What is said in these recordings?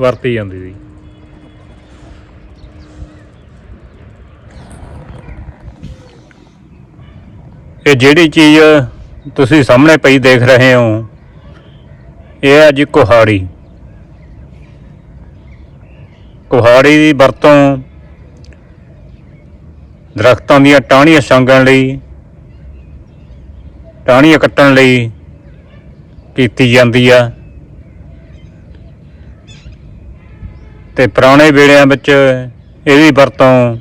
ਵਰਤੀ ਜਾਂਦੀ ਸੀ। ਇਹ ਜਿਹੜੀ ਚੀਜ਼ ਤੁਸੀਂ ਸਾਹਮਣੇ ਪਈ ਦੇਖ ਰਹੇ ਹੋ, ਇਹ ਹੈ ਜੀ ਕੁਹਾੜੀ। ਕੁਹਾੜੀ ਦੀ ਵਰਤੋਂ ਦਰਖਤਾਂ ਦੀਆਂ ਟਾਹਣੀਆਂ ਛਾਂਗਣ ਲਈ, ਟਾਹਣੀਆਂ ਕੱਟਣ ਲਈ ਕੀਤੀ ਜਾਂਦੀ ਆ। ਤੇ ਪੁਰਾਣੇ ਵੇੜਿਆਂ ਵਿੱਚ ਇਹਦੀ ਵਰਤੋਂ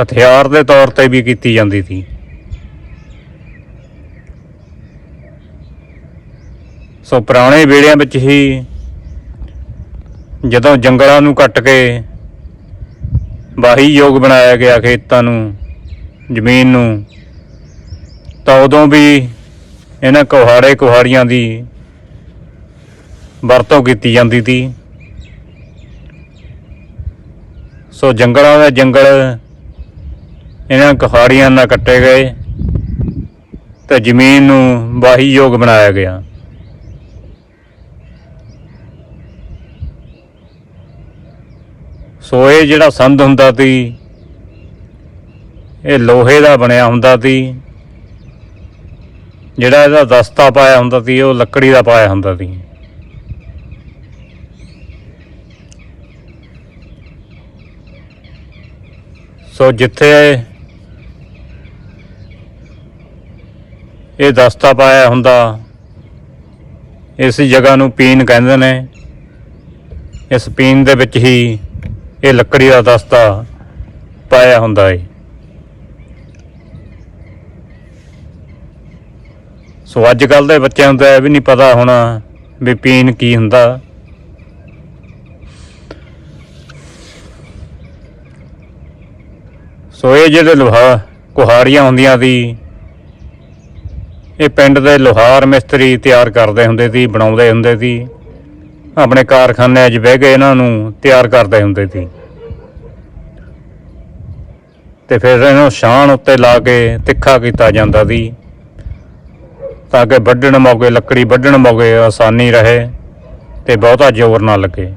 ਹਥਿਆਰ ਦੇ ਤੌਰ ਤੇ ਵੀ ਕੀਤੀ ਜਾਂਦੀ ਸੀ। ਸੋ ਪੁਰਾਣੇ ਵੇੜਿਆਂ ਵਿੱਚ ਹੀ ਜਦੋਂ ਜੰਗਲਾਂ ਨੂੰ ਕੱਟ ਕੇ ਵਾਹੀ ਯੋਗ ਬਣਾਇਆ ਗਿਆ ਖੇਤਾਂ ਨੂੰ, ਜ਼ਮੀਨ ਨੂੰ, ਤਾਂ ਉਦੋਂ ਵੀ ਇਹਨਾਂ ਕੁਹਾੜੇ ਕੁਹਾੜੀਆਂ ਦੀ ਵਰਤੋਂ ਕੀਤੀ ਜਾਂਦੀ ਸੀ। ਸੋ ਜੰਗਲਾਂ ਦੇ ਜੰਗਲ, ਇਹਨਾਂ ਕਹਾੜੀਆਂ ਨਾਲ ਕੱਟੇ ਗਏ ਤੇ ਜ਼ਮੀਨ ਨੂੰ ਵਾਹੀ ਯੋਗ ਬਣਾਇਆ ਗਿਆ। ਸੋ ਇਹ ਜਿਹੜਾ ਸੰਦ ਹੁੰਦਾ ਸੀ, ਇਹ ਲੋਹੇ ਦਾ ਬਣਿਆ ਹੁੰਦਾ ਸੀ, ਜਿਹੜਾ ਇਹਦਾ ਦਸਤਾ ਪਾਇਆ ਹੁੰਦਾ ਸੀ, ਉਹ ਲੱਕੜੀ ਦਾ ਪਾਇਆ ਹੁੰਦਾ ਸੀ। ਸੋ ਜਿੱਥੇ ਇਹ ਦਸਤਾ ਪਾਇਆ ਹੁੰਦਾ, ਇਸ ਜਗ੍ਹਾ ਨੂੰ ਪੀਨ ਕਹਿੰਦੇ ਨੇ। ਇਸ ਪੀਨ ਦੇ ਵਿੱਚ ਹੀ ਇਹ ਲੱਕੜੀ ਦਾ ਦਸਤਾ ਪਾਇਆ ਹੁੰਦਾ ਏ। ਸੋ ਅੱਜ ਕੱਲ ਦੇ ਬੱਚਿਆਂ ਨੂੰ ਤਾਂ ਇਹ ਵੀ ਨਹੀਂ ਪਤਾ ਹੋਣਾ ਵੀ ਪੀਨ ਕੀ ਹੁੰਦਾ। ਸੋ ਇਹ ਜਿਹੜੇ ਲੋਹਾ ਕੁਹਾੜੀਆਂ ਹੁੰਦੀਆਂ ਸੀ, ਇਹ ਪਿੰਡ ਦੇ ਲੋਹਾਰ ਮਿਸਤਰੀ ਤਿਆਰ ਕਰਦੇ ਹੁੰਦੇ ਸੀ, ਬਣਾਉਂਦੇ ਹੁੰਦੇ ਸੀ। ਆਪਣੇ ਕਾਰਖਾਨਿਆਂ 'ਚ ਬਹਿ ਕੇ ਇਹਨਾਂ ਨੂੰ ਤਿਆਰ ਕਰਦੇ ਹੁੰਦੇ ਸੀ। ਤੇ ਫਿਰ ਇਹਨੂੰ ਛਾਣ ਉੱਤੇ ਲਾ ਕੇ ਤਿੱਖਾ ਕੀਤਾ ਜਾਂਦਾ ਸੀ, ਤਾਂ ਕਿ ਵੱਢਣ ਮੌਕੇ, ਲੱਕੜੀ ਵੱਢਣ ਮੌਕੇ ਆਸਾਨੀ ਰਹੇ ਤੇ ਬਹੁਤਾ ਜ਼ੋਰ ਨਾ ਲੱਗੇ।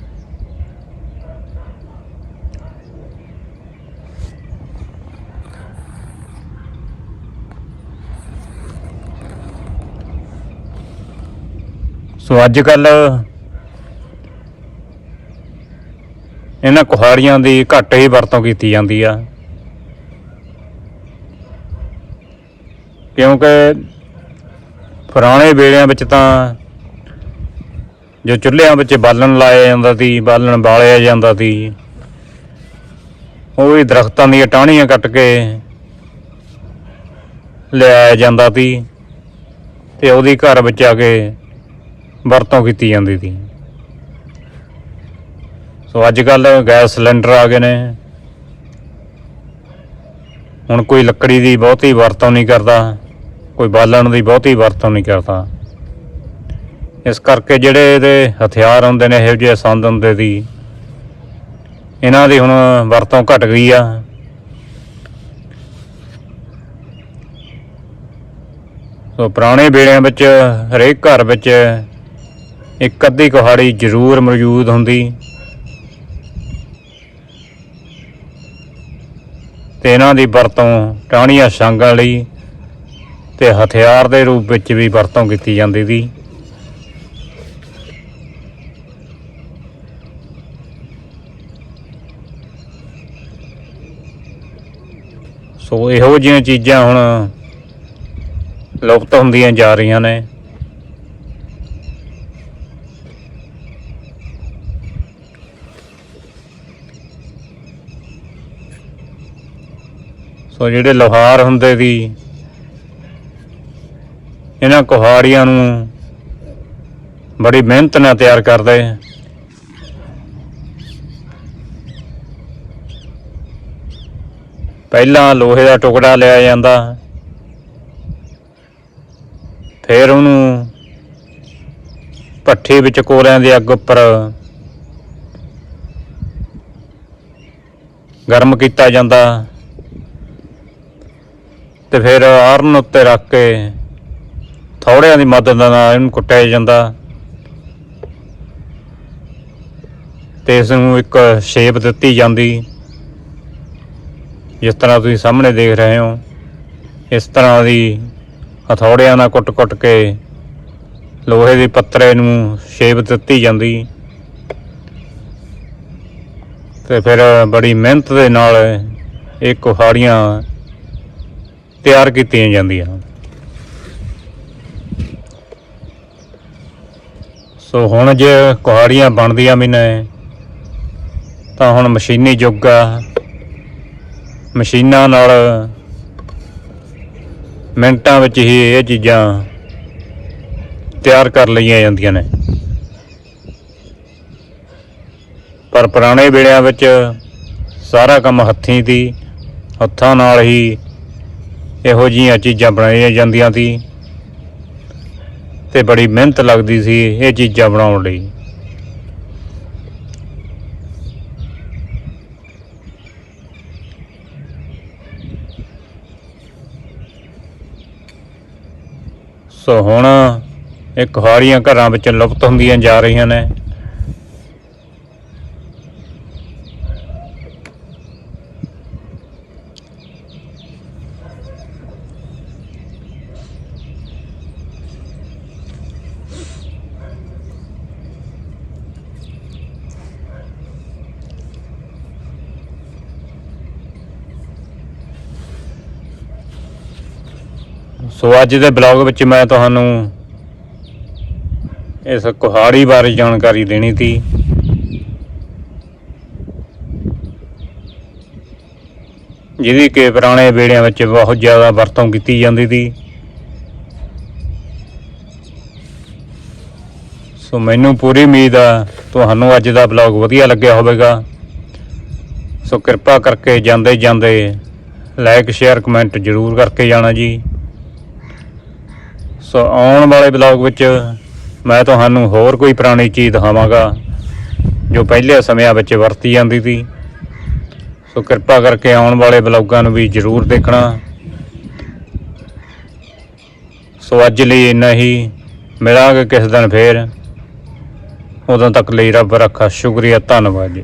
ਸੋ ਅੱਜ ਕੱਲ ਇਹਨਾਂ ਕੁਹਾੜੀਆਂ ਦੀ ਘੱਟ ਹੀ ਵਰਤੋਂ ਕੀਤੀ ਜਾਂਦੀ ਆ। ਕਿਉਂਕਿ ਪੁਰਾਣੇ ਵੇਲਿਆਂ ਵਿੱਚ ਤਾਂ ਜੋ ਚੁੱਲ੍ਹਿਆਂ ਵਿੱਚ ਬਾਲਣ ਲਾਇਆ ਜਾਂਦਾ ਸੀ, ਬਾਲਣ ਬਾਲਿਆ ਜਾਂਦਾ ਸੀ, ਉਹ ਵੀ ਦਰਖਤਾਂ ਦੀਆਂ ਟਾਹਣੀਆਂ ਕੱਟ ਕੇ ਲਿਆਇਆ ਜਾਂਦਾ ਸੀ ਤੇ ਉਹਦੀ ਘਰ ਵਿੱਚ ਆ ਕੇ ਵਰਤੋਂ ਕੀਤੀ ਜਾਂਦੀ ਸੀ। ਸੋ ਅੱਜ ਕੱਲ ਗੈਸ ਸਿਲੰਡਰ ਆ ਗਏ ਨੇ। ਹੁਣ ਕੋਈ ਲੱਕੜੀ ਦੀ ਬਹੁਤੀ ਵਰਤੋਂ ਨਹੀਂ ਕਰਦਾ, ਕੋਈ ਬਾਲਣ ਦੀ ਬਹੁਤੀ ਵਰਤੋਂ ਨਹੀਂ ਕਰਦਾ। ਇਸ ਕਰਕੇ ਜਿਹੜੇ ਇਹਦੇ ਹਥਿਆਰ ਹੁੰਦੇ ਨੇ, ਇਹੋ ਜਿਹੇ ਸੰਦ ਹੁੰਦੇ ਦੀ ਇਹਨਾਂ ਦੀ ਹੁਣ ਵਰਤੋਂ ਘਟ ਗਈ ਆ। ਸੋ ਪੁਰਾਣੇ ਵੇਲਿਆਂ ਵਿੱਚ, ਹਰੇਕ ਘਰ ਵਿੱਚ ਇੱਕ ਅੱਧੀ ਕੁਹਾੜੀ ਜ਼ਰੂਰ ਮੌਜੂਦ ਹੁੰਦੀ। ਤੇ ਇਹਨਾਂ ਦੀ ਵਰਤੋਂ ਟਾਹਣੀਆਂ ਛਾਂਗਣ ਲਈ ਤੇ ਹਥਿਆਰ ਦੇ ਰੂਪ ਵਿੱਚ ਵੀ ਵਰਤੋਂ ਕੀਤੀ ਜਾਂਦੀ ਸੀ। ਸੋ ਇਹੋ ਜਿਹੀਆਂ ਚੀਜ਼ਾਂ ਹੁਣ ਲੁਪਤ ਹੁੰਦੀਆਂ ਜਾ ਰਹੀਆਂ ਨੇ। ਸੋ ਜਿਹੜੇ ਲੋਹਾਰ ਹੁੰਦੇ ਸੀ ਇਹਨਾਂ ਕੁਹਾੜੀਆਂ ਨੂੰ ਬੜੀ ਮਿਹਨਤ ਨਾਲ ਤਿਆਰ ਕਰਦੇ ਪਹਿਲਾਂ ਲੋਹੇ ਦਾ ਟੁਕੜਾ ਲਿਆ ਜਾਂਦਾ, ਫਿਰ ਉਹਨੂੰ ਪੱਠੇ ਵਿੱਚ ਕੋਲਿਆਂ ਦੇ ਅੱਗ ਉੱਪਰ ਗਰਮ ਕੀਤਾ ਜਾਂਦਾ। ਤੇ ਫਿਰ ਆਰਨ ਉੱਤੇ ਰੱਖ ਕੇ ਥੌੜਿਆਂ ਦੀ ਮਦਦ ਨਾਲ ਇਹਨੂੰ ਕੁੱਟਿਆ ਜਾਂਦਾ। ਤੇ ਇਸ ਨੂੰ ਇੱਕ ਸ਼ੇਪ ਦਿੱਤੀ ਜਾਂਦੀ, ਜਿਸ ਤਰ੍ਹਾਂ ਤੁਸੀਂ ਸਾਹਮਣੇ ਦੇਖ ਰਹੇ ਹੋ। ਇਸ ਤਰ੍ਹਾਂ ਦੀ ਹਥੌੜਿਆਂ ਨਾਲ ਕੁੱਟ-ਕੁੱਟ ਕੇ ਲੋਹੇ ਦੇ ਪੱਤਰੇ ਨੂੰ ਸ਼ੇਪ ਦਿੱਤੀ ਜਾਂਦੀ। ਤੇ ਫਿਰ ਬੜੀ ਮਿਹਨਤ ਦੇ ਨਾਲ ਇਹ ਕੁਹਾੜੀਆਂ ਤਿਆਰ ਕੀਤੀਆਂ ਜਾਂਦੀਆਂ। ਹਨ ਸੋ ਹੁਣ ਜੇ ਕੁਹਾੜੀਆਂ ਬਣਦੀਆਂ ਵੀ ਨੇ, ਤਾਂ ਹੁਣ ਮਸ਼ੀਨੀ ਯੁੱਗ ਆ। ਮਸ਼ੀਨਾਂ ਨਾਲ ਮਿੰਟਾਂ ਵਿੱਚ ਹੀ ਇਹ ਚੀਜ਼ਾਂ ਤਿਆਰ ਕਰ ਲਈਆਂ ਜਾਂਦੀਆਂ ਨੇ। ਪਰ ਪੁਰਾਣੇ ਵੇਲਿਆਂ ਵਿੱਚ ਸਾਰਾ ਕੰਮ ਹੱਥੀਂ ਦੀ, ਹੱਥਾਂ ਨਾਲ ਹੀ ਇਹੋ ਜਿਹੀਆਂ ਚੀਜ਼ਾਂ ਬਣਾਈਆਂ ਜਾਂਦੀਆਂ ਸੀ ਤੇ ਬੜੀ ਮਿਹਨਤ ਲੱਗਦੀ ਸੀ ਇਹ ਚੀਜ਼ਾਂ ਬਣਾਉਣ ਲਈ। ਸੋ ਹੁਣ ਇਹ ਕੁਹਾੜੀਆਂ ਘਰਾਂ ਵਿੱਚ ਲੁਪਤ ਹੁੰਦੀਆਂ ਜਾ ਰਹੀਆਂ ਨੇ। ਸੋ ਅੱਜ ਦੇ ਬਲੌਗ ਵਿੱਚ ਮੈਂ ਤੁਹਾਨੂੰ ਇਸ ਕੁਹਾੜੀ ਬਾਰੇ ਜਾਣਕਾਰੀ ਦੇਣੀ ਸੀ। ਜਿਹਦੀ ਕਿ ਪੁਰਾਣੇ ਵੇੜਿਆਂ ਵਿੱਚ ਬਹੁਤ ਜ਼ਿਆਦਾ ਵਰਤੋਂ ਕੀਤੀ ਜਾਂਦੀ ਸੀ। ਸੋ ਮੈਨੂੰ ਪੂਰੀ ਉਮੀਦ ਆ ਤੁਹਾਨੂੰ ਅੱਜ ਦਾ ਬਲੌਗ ਵਧੀਆ ਲੱਗਿਆ ਹੋਵੇਗਾ। ਸੋ ਕਿਰਪਾ ਕਰਕੇ ਜਾਂਦੇ ਜਾਂਦੇ ਲਾਈਕ, ਸ਼ੇਅਰ, ਕਮੈਂਟ ਜ਼ਰੂਰ ਕਰਕੇ ਜਾਣਾ ਜੀ। ਸੋ ਆਉਣ ਵਾਲੇ ਬਲੌਗ ਵਿੱਚ ਮੈਂ ਤੁਹਾਨੂੰ ਹੋਰ ਕੋਈ ਪੁਰਾਣੀ ਚੀਜ਼ ਦਿਖਾਵਾਂਗਾ, ਜੋ ਪਹਿਲੇ ਸਮਿਆਂ ਵਿੱਚ ਵਰਤੀ ਜਾਂਦੀ ਸੀ। ਸੋ ਕਿਰਪਾ ਕਰਕੇ ਆਉਣ ਵਾਲੇ ਬਲੌਗਾਂ ਨੂੰ ਵੀ ਜ਼ਰੂਰ ਦੇਖਣਾ। ਸੋ ਅੱਜ ਲਈ ਇੰਨਾ ਹੀ। ਮਿਲਾਂਗੇ ਕਿਸ ਦਿਨ ਫੇਰ। ਉਦੋਂ ਤੱਕ ਲਈ ਰੱਬ ਰੱਖਾ। ਸ਼ੁਕਰੀਆ, ਧੰਨਵਾਦ ਜੀ।